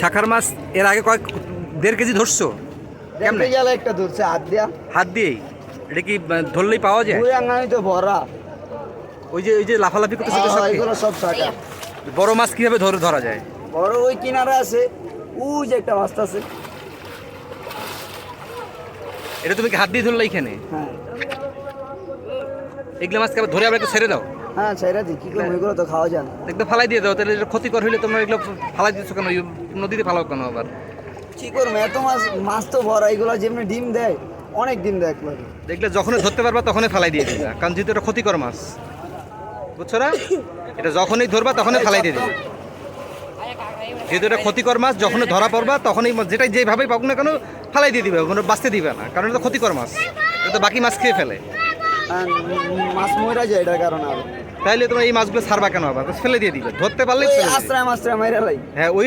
শাখার মাছ এর আগে কয়েক দেড় কেজি ধরছো? কেমনে? গেলে একটা ধরছে হাত দিয়া। হাত দিয়েই? এটা কি ধরলেই পাওয়া যায়? দুই আঙানি তো ভরা। ওই যে ওই যে লাফালাফি করতেছে হ্যাঁ, এগুলো সব শাখা বড় মাছ কীভাবে ধরে ধরা যায়? বড় ওই কিনারে আছে। ওই যে একটা মাছ আছে। এটা তুমি কি হাত দিয়ে ধরলে এখানে হ্যাঁ। এগুলো মাছকে ধরে আবার একটু ছেড়ে দাও? হ্যাঁ সেটা দি কি করব এগুলো তো খাওয়া যায় না। একদম ফালাই দিয়ে দাও তাহলে ক্ষতিকর হইলে তোমরা এগুলো ফালাই দিচ্ছ কেন? নদীতে ফালাও কেন আবার? কি করব এত মাছ মাছ তো ভরা এগুলো যেমনি ডিম দেয় অনেক ডিম দেয় একবারে। দেখলে যখনই ধরতে পারবা তখনই ফালাই দিয়ে দিবা কারণ যেহেতু এটা ক্ষতিকর মাছ। বুঝছ না? এটা যখনই ধরবা তখনই ফালাই দিয়ে দিবে। যেহেতু এটা ক্ষতিকর মাছ যখনই ধরা পড়বা তখনই যেটাই যেভাবেই পাবো না কেন ফালাই দিয়ে দিবে কোনো বাঁচতে দিবে না কারণ এটা ক্ষতিকর মাছ। এটা তো বাকি মাছ খেয়ে ফেলে। মাছ মরা যায় এটার কারণে আর। তাইলে তোমরা এই মাছগুলো ছাড়বা কেন আবার? ফেলে দিয়ে দিবে ধরতে পারলে আশ্রয়। আশ্রয় মাইরা লাই। হ্যাঁ ওই